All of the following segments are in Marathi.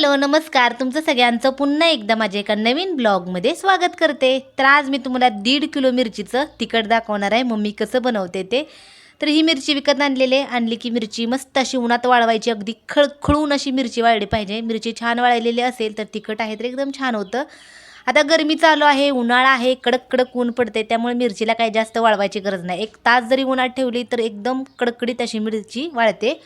हॅलो नमस्कार. तुमचं सगळ्यांचं पुन्हा एकदा माझ्या एका नवीन ब्लॉगमध्ये स्वागत करते. तर आज मी तुम्हाला दीड किलो मिरचीचं तिखट दाखवणार आहे. मम्मी कसं बनवते ते. तर ही मिरची विकत आणलेली आहे. आणली की मिरची मस्त अशी उन्हात वाळवायची. अगदी खळखळून अशी मिरची वाळली पाहिजे. मिरची छान वाळलेली असेल तर तिखट आहे तर एकदम छान होतं. आता गरमी चालू आहे उन्हाळा आहे कडक कडक ऊन पडते त्यामुळे मिरचीला काही जास्त वाळवायची गरज नाही. एक तास जरी उन्हात ठेवली तर एकदम कडकडीत अशी मिरची वाळते.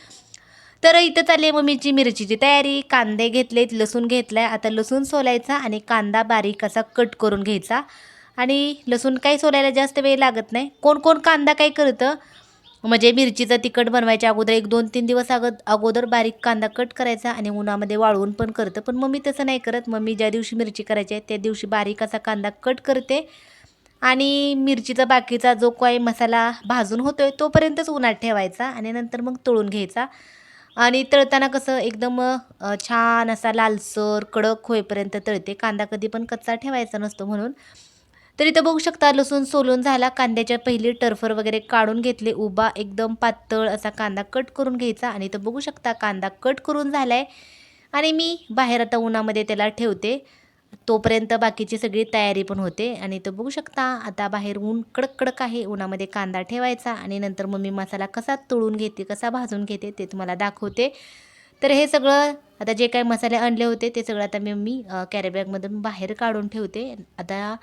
तर इथं चालली आहे मम्मीची मिरचीची तयारी. कांदे घेतलेत लसूण घेतलाय. आता लसूण सोलायचा आणि कांदा बारीक असा कट करून घ्यायचा. आणि लसूण काही सोलायला जास्त वेळ लागत नाही. कोण कोण कांदा काय करतं? म्हणजे मिरचीचं तिखट बनवायच्या अगोदर एक दोन तीन दिवस अगद अगोदर बारीक कांदा कट करायचा आणि उन्हामध्ये वाळवून पण करतं. पण मम्मी तसं नाही करत. मम्मी ज्या दिवशी मिरची करायची आहे त्या दिवशी बारीक असा कांदा कट करते. आणि मिरचीचा बाकीचा जो काही मसाला भाजून होतोय तोपर्यंतच उन्हात ठेवायचा आणि नंतर मग तळून घ्यायचा. आणि तळताना कसं एकदम छान असा लालसर कडक होईपर्यंत तळते. कांदा कधी पण कच्चा ठेवायचा नसतो म्हणून. तर इथं बघू शकता लसूण सोलून झाला कांद्याच्या पहिली टर्फर वगैरे काढून घेतले उभा एकदम पातळ असा कांदा कट करून घ्यायचा. आणि इथं बघू शकता कांदा कट करून झालाय. आणि मी बाहेर आता उन्हामध्ये त्याला ठेवते. तोपर्यंत बाकीची सगळी तयारी पण होते. आणि तो बघू शकता आता बाहेर ऊन कडक कडक आहे. उन्हामध्ये कांदा ठेवायचा आणि नंतर मग मी मसाला कसा तळून घेते कसा भाजून घेते ते तुम्हाला दाखवते. तर हे सगळं आता जे काही मसाले आणले होते ते सगळं आता मी मी कॅरीबॅगमधून बाहेर काढून ठेवते. आता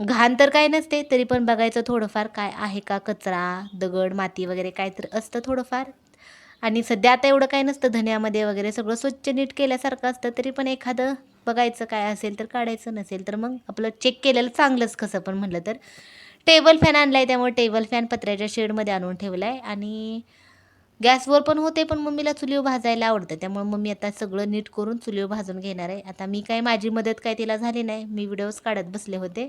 घाण तर काय नसते तरी पण बघायचं थोडंफार काय आहे का कचरा दगड माती वगैरे काय तर असतं थोडंफार. आणि सध्या आता एवढं काय नसतं धन्यामध्ये वगैरे सगळं स्वच्छ नीट केल्यासारखं असतं तरी पण एखादं बघायचं काय असेल तर काढायचं नसेल तर मग आपलं चेक केलेलं चांगलंच कसं पण म्हटलं तर. टेबल फॅन आणला आहे त्यामुळे टेबल फॅन पत्र्याच्या शेडमध्ये आणून ठेवला आहे आणि गॅसवर पण होते पण मम्मीला चुलीवर भाजायला आवडतं. त्यामुळे मम्मी आता सगळं नीट करून चुलीवर भाजून घेणार आहे. आता मी काय माझी मदत काय तिला झाली नाही. मी व्हिडिओज काढत बसले होते.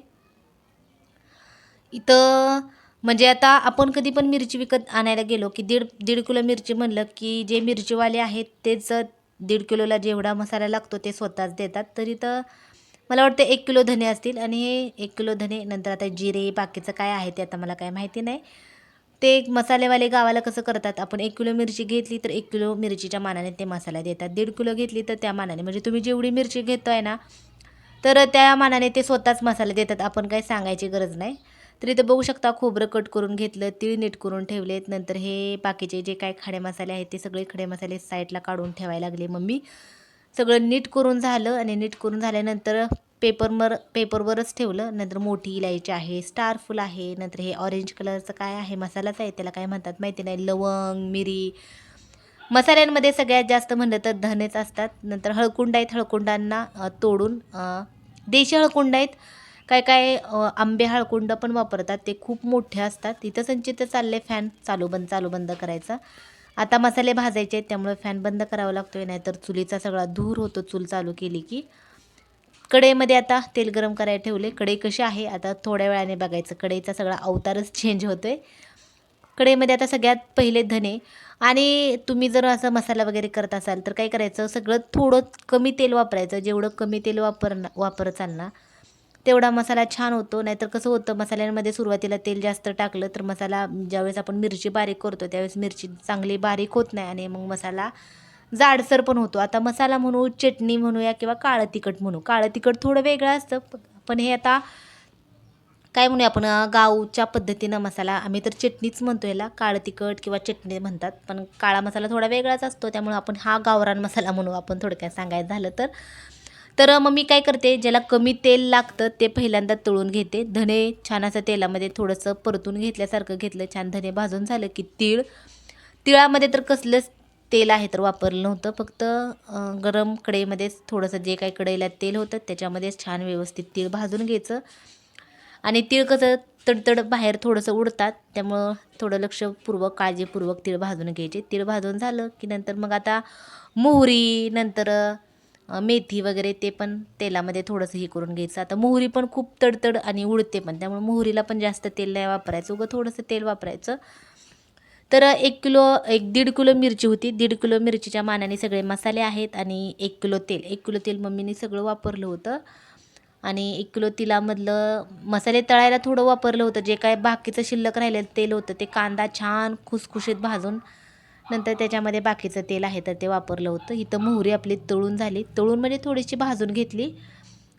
इथं म्हणजे आता आपण कधी पण मिरची विकत आणायला गेलो की दीड दीड किलो मिरची म्हणलं की जे मिरचीवाले आहेत तेच दीड किलोला जेवढा मसाला लागतो ते स्वतःच देतात. तरी तर मला वाटतं एक किलो धने असतील आणि हे एक किलो धने नंतर आता जिरे बाकीचं काय आहे ते आता मला काय माहिती नाही. ते मसालेवाले गावाला कसं करतात आपण एक किलो मिरची घेतली तर एक किलो मिरचीच्या मानाने ते मसाला देतात. दीड किलो घेतली तर त्या मानाने म्हणजे तुम्ही जेवढी मिरची घेतो आहे ना तर त्या मानाने ते स्वतःच मसाले देतात. आपण काही सांगायची गरज नाही. तर इथं बघू शकता खोबरं कट करून घेतलं तीळ नीट करून ठेवलेत. नंतर हे बाकीचे जे काय खडे मसाले आहेत ते सगळे खडे मसाले साईडला काढून ठेवायला लागले मम्मी. सगळं नीट करून झालं आणि नीट करून झाल्यानंतर पेपरवर पेपरवरच ठेवलं. नंतर मोठी इलायची आहे स्टारफुल आहे. नंतर हे ऑरेंज कलरचं काय आहे मसालाच आहे त्याला काय म्हणतात माहिती नाही. लवंग मिरी मसाल्यांमध्ये सगळ्यात जास्त म्हणलं तर धनेच असतात. नंतर हळकुंड आहेत हळकुंडांना तोडून देशी हळकुंड आहेत. काय काय आंबे हाळकुंड पण वापरतात. ते खूप मोठे असतात. तिथं संचित चालले फॅन चालू बंद चालू बंद करायचा. आता मसाले भाजायचे आहेत त्यामुळे फॅन बंद करावा लागतोय. नाहीतर चुलीचा सगळा धूर होतो चूल चालू केली की. कढईमध्ये आता तेल गरम करायला ठेवले कढई कशी आहे आता थोड्या वेळाने बघायचं. कढईचा सगळा अवतारच चेंज होतो आहे कढईमध्ये आता सगळ्यात पहिले धने. आणि तुम्ही जर असं मसाला वगैरे करत असाल तर काय करायचं? सगळं थोडं कमी तेल वापरायचं. जेवढं कमी तेल वापर वापरत चालणार तेवढा मसाला छान होतो नाहीतर कसं होतं मसाल्यांमध्ये सुरुवातीला तेल जास्त टाकलं तर मसाला ज्यावेळेस आपण मिरची बारीक करतो त्यावेळेस मिरची चांगली बारीक होत नाही आणि मग मसाला जाडसर पण होतो. आता मसाला म्हणू चटणी म्हणूया किंवा काळं तिखट म्हणू. काळं तिखट थोडं वेगळं असतं पण हे आता काय म्हणूया आपण गावच्या पद्धतीनं मसाला आम्ही तर चटणीच म्हणतो याला काळं तिखट किंवा चटणी म्हणतात पण काळा मसाला थोडा वेगळाच असतो त्यामुळे आपण हा गावरान मसाला म्हणू आपण थोडक्यात सांगायचं झालं तर. तर मग मी काय करते ज्याला कमी तेल लागतं ते पहिल्यांदा तळून घेते. धने छान असं तेलामध्ये थोडंसं परतून घेतल्यासारखं घेतलं. छान धने भाजून झालं की तीळ. तिळामध्ये तर कसलंच तेल आहे तर वापरलं नव्हतं. फक्त गरम कढईमध्येच थोडंसं जे काही कढईला तेल होतं त्याच्यामध्येच छान व्यवस्थित तीळ भाजून घ्यायचं. आणि तीळ कसं तडतड बाहेर थोडंसं उडतात त्यामुळं थोडं लक्षपूर्वक काळजीपूर्वक तीळ भाजून घ्यायचे. तीळ भाजून झालं की नंतर मग आता मोहरी नंतर मेथी वगैरे ते पण तेलामध्ये थोडंसं हे करून घ्यायचं. आता मोहरी पण खूप तडतड आणि उडते पण त्यामुळे मोहरीला पण जास्त तेल नाही वापरायचं. उगं थोडंसं तेल वापरायचं. तर एक किलो एक दीड किलो मिरची होती. दीड किलो मिरचीच्या मानाने सगळे मसाले आहेत आणि एक किलो तेल. एक किलो तेल मम्मीने सगळं वापरलं होतं. आणि एक किलो तिलामधलं मसाले तळायला थोडं वापरलं होतं. जे काय बाकीचं शिल्लक राहिलेलं तेल होतं ते कांदा छान खुसखुशीत भाजून नंतर त्याच्यामध्ये बाकीचं तेल आहे तर ते वापरलं होतं. इथं मोहरी आपली तळून झाली. तळून म्हणजे थोडीशी भाजून घेतली.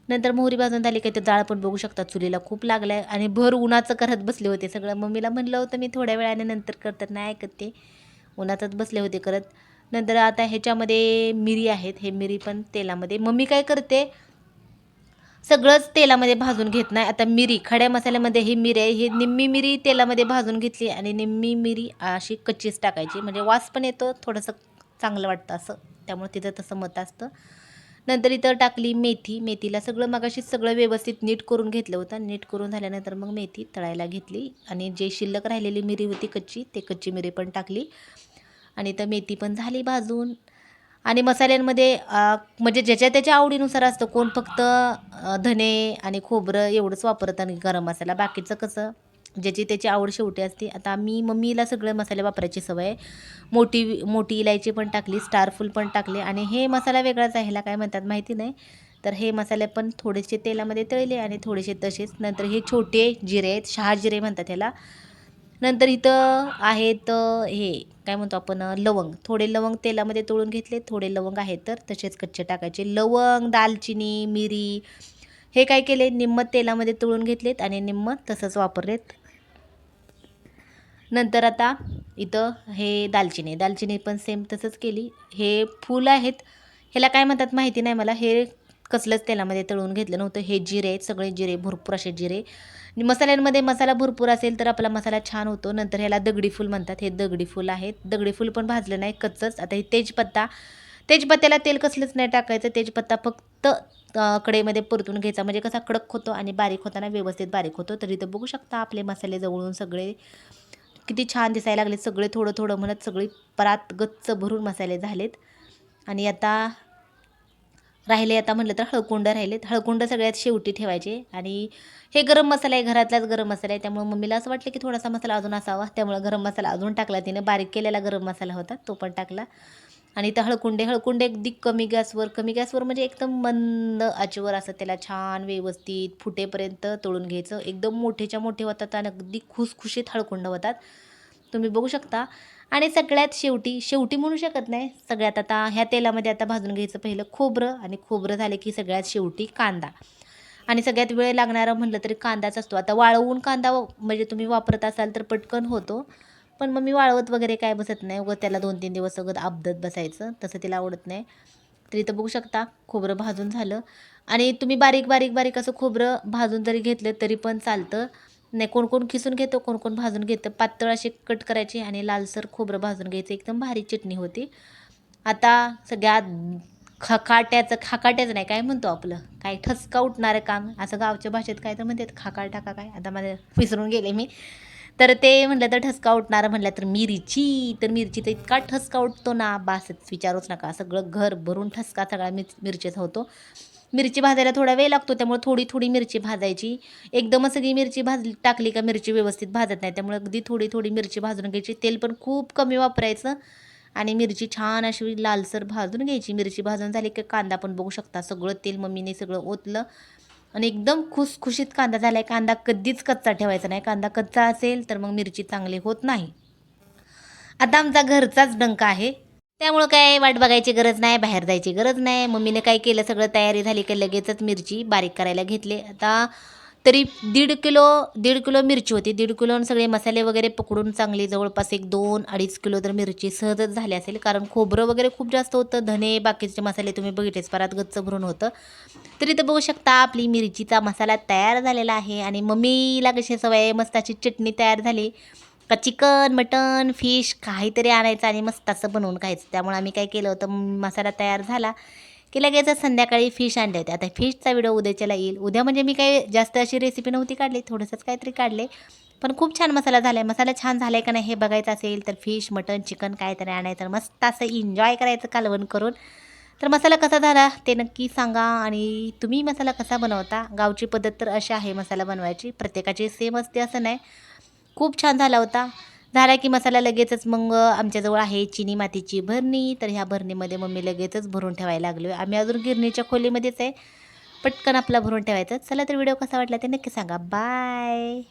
नंतर मोहरी भाजून झाली काही ते जाळ पण बघू शकता चुलीला खूप लागलं आहे आणि भर उन्हाचं करत बसले होते सगळं. मम्मीला म्हणलं होतं मी थोड्या वेळाने नंतर करतात. नाही ऐकत ते. उन्हातच बसले होते करत. नंतर आता ह्याच्यामध्ये मिरी आहेत. हे मिरी पण तेलामध्ये. मम्मी काय करते? सगळंच तेलामध्ये भाजून घेत नाही. आता मिरी खड्या मसाल्यामध्ये ही मिरी आहे. ही निम्मी मिरी तेलामध्ये भाजून घेतली आणि निम्मी मिरी अशी कच्चीच टाकायची. म्हणजे वास पण येतो थोडंसं चांगलं वाटतं असं. त्यामुळे तिथं तसं मत असतं. नंतर इथं टाकली मेथी. मेथीला सगळं मगाशी सगळं व्यवस्थित नीट करून घेतलं होतं. नीट करून झाल्यानंतर मग मेथी तळायला घेतली. आणि जे शिल्लक राहिलेली मिरी होती कच्ची ते कच्ची मिरी पण टाकली. आणि तर मेथी पण झाली भाजून. आणि मसाल्यांमध्ये म्हणजे ज्याच्या त्याच्या आवडीनुसार असतं. कोण फक्त धने आणि खोबरं एवढंच वापरत आणि गरम मसाला. बाकीचं कसं ज्याची त्याची आवड शेवटी असते. आता मी मम्मीला सगळे मसाले वापरायची सवय आहे. मोठी मोठी इलायची पण टाकली स्टारफुल पण टाकले. आणि हे मसाला वेगळाच आहे ह्याला काय म्हणतात माहिती नाही. तर हे मसाले पण थोडेसे तेलामध्ये तळले आणि थोडेसे तसेच नंतर हे छोटे जिरे आहेत शहा जिरे म्हणतात ह्याला. नंतर इथं आहेत हे काय म्हणतो आपण लवंग. थोडे लवंग तेलामध्ये तळून घेतले थोडे लवंग आहेत तर तसेच कच्चे टाकायचे. लवंग दालचिनी मिरी हे काय केले? निम्म तेलामध्ये तळून घेतलेत आणि निम्म तसंच वापरलेत. नंतर आता इथं हे दालचिनी. दालचिनी पण सेम तसंच केली. हे फूल आहेत. ह्याला काय म्हणतात माहिती नाही मला. हे कसलंच तेलामध्ये तळून घेतलं नव्हतं. हे जिरे आहेत सगळे जिरे भरपूर असे जिरे. आणि मसाल्यांमध्ये मसाला भरपूर असेल तर आपला मसाला छान होतो. नंतर ह्याला दगडी फूल म्हणतात. हे दगडी फूल आहेत. दगडी फूल पण भाजलं नाही कच्चंच. आता हे तेजपत्ता तेजपत्त्याला तेल कसलंच नाही टाकायचं. तेजपत्ता फक्त कडेमध्ये परतून घ्यायचा. म्हणजे कसा कडक होतो आणि बारीक होताना व्यवस्थित बारीक होतो. तरी तर बघू शकता आपले मसाले जवळून सगळे. किती छान दिसायला लागले सगळे थोडं थोडं म्हणत सगळी परात गच्च भरून मसाले झालेत. आणि आता राहिले आता म्हटलं तर हळकुंड राहिलेत. हळकुंड सगळ्यात शेवटी ठेवायचे. आणि हे गरम मसाला आहे घरातलाच गरम मसाला आहे. त्यामुळे मम्मीला असं वाटलं की थोडासा मसाला अजून असावा. त्यामुळे गरम मसाला अजून टाकला. तिने बारीक केलेला गरम मसाला होता तो पण टाकला. आणि त्या हळकुंडे हळकुंडे अगदी कमी गॅसवर कमी गॅसवर म्हणजे एकदम मंद आचेवर असं त्याला छान व्यवस्थित फुटेपर्यंत तळून घ्यायचं. एकदम मोठेच्या मोठे होतात आणि अगदी खुसखुशीत हळकुंड होतात. तुम्ही बघू शकता. आणि सगळ्यात शेवटी शेवटी म्हणू शकत नाही सगळ्यात आता ह्या तेलामध्ये आता भाजून घ्यायचं पहिलं खोबरं आणि खोबरं झालं की सगळ्यात शेवटी कांदा. आणि सगळ्यात वेळ लागणारा म्हटलं तरी कांदाच असतो. आता वाळवून कांदा म्हणजे तुम्ही वापरत असाल तर पटकन होतो. पण मग मी वाळवत वगैरे काय बसत नाही. उगं त्याला दोन तीन दिवस सगळं अपदत बसायचं. तसं तिला आवडत नाही. तरी तर बघू शकता खोबरं भाजून झालं. आणि तुम्ही बारीक बारीक बारीक असं खोबरं भाजून जरी घेतलं तरी पण चालतं. नाही कोण कोण खिसून घेतो कोण कोण भाजून घेतं. पातळ अशी कट करायचे आणि लालसर खोबरं भाजून घ्यायचं. एकदम भारी चटणी होती. आता सगळ्यात खकाट्याचं खाकाट्याचं नाही काय म्हणतो आपलं? काय ठसका उठणारं काम? असं गावच्या भाषेत काय तर म्हणतात खाकाळ टाका काय? आता मला विसरून गेले मी. तर ते म्हटलं तर ठसका उठणारं म्हटलं तर मिरची. तर मिरची तर इतका ठसका उठतो ना बासच विचारूच नका. सगळं घर भरून ठसका सगळा मिर मिरचीचा होतो. मिरची भाजायला थोडा वेळ लागतो त्यामुळे थोडी थोडी मिरची भाजायची. एकदमच सगळी मिरची भाज टाकली का मिरची व्यवस्थित भाजत नाही त्यामुळे अगदी थोडी थोडी मिरची भाजून घ्यायची. तेल पण खूप कमी वापरायचं आणि मिरची छान अशी लालसर भाजून घ्यायची. मिरची भाजून झाली की कांदा पण बघू शकता सगळं तेल मम्मीने सगळं ओतलं. आणि एकदम खुसखुशीत कांदा झाला आहे कांदा कधीच कच्चा ठेवायचा नाही. कांदा कच्चा असेल तर मग मिरची चांगली होत नाही. आता आमचा घरचाच डंका आहे. त्यामुळं काय वाट बघायची गरज नाही बाहेर जायची गरज नाही. मम्मीने काय केलं सगळं तयारी झाली की लगेचच मिरची बारीक करायला घेतली. आता तरी दीड किलो दीड किलो मिरची होती. दीड किलो सगळे मसाले वगैरे पकडून चांगली जवळपास एक दोन अडीच किलो तर मिरची सहजच झाली असेल कारण खोबरं वगैरे खूप जास्त होतं. धने बाकीचे मसाले तुम्ही बघितलेच परत गच्च भरून होतं. तरी तर बघू शकता आपली मिरचीचा मसाला तयार झालेला आहे. आणि मम्मीला कशी सवय मस्त अशी चटणी तयार झाली. का चिकन मटन फिश काहीतरी आणायचं आणि मस्त असं बनवून खायचं. त्यामुळे आम्ही काय केलं होतं मसाला तयार झाला की लगेच संध्याकाळी फिश आणले होते आता फिशचा व्हिडिओ उद्याच्याला येईल. उद्या म्हणजे मी काही जास्त अशी रेसिपी नव्हती काढली थोडंसंच काहीतरी काढले. पण खूप छान मसाला झाला आहे मसाला छान झाला आहे का नाही हे बघायचं असेल तर फिश मटन चिकन काहीतरी आणायचं. मस्त असं एन्जॉय करायचं कालवण करून. तर मसाला कसा झाला ते नक्की सांगा आणि तुम्ही मसाला कसा बनवता? गावची पद्धत तर अशी आहे मसाला बनवायची. प्रत्येकाची सेम असते असं नाही. खूप छान झाला होता. झाला की मसाला लगेचच मग आमच्याजवळ आहे चिनी मातीची भरणी. तर ह्या भरणीमध्ये मम्मी लगेचच भरून ठेवायला लागलो आहे आम्ही अजून गिरणीच्या खोलीमध्येच आहे. पटकन आपला भरून ठेवायचं. चला तर व्हिडिओ कसा वाटला ते नक्की सांगा. बाय!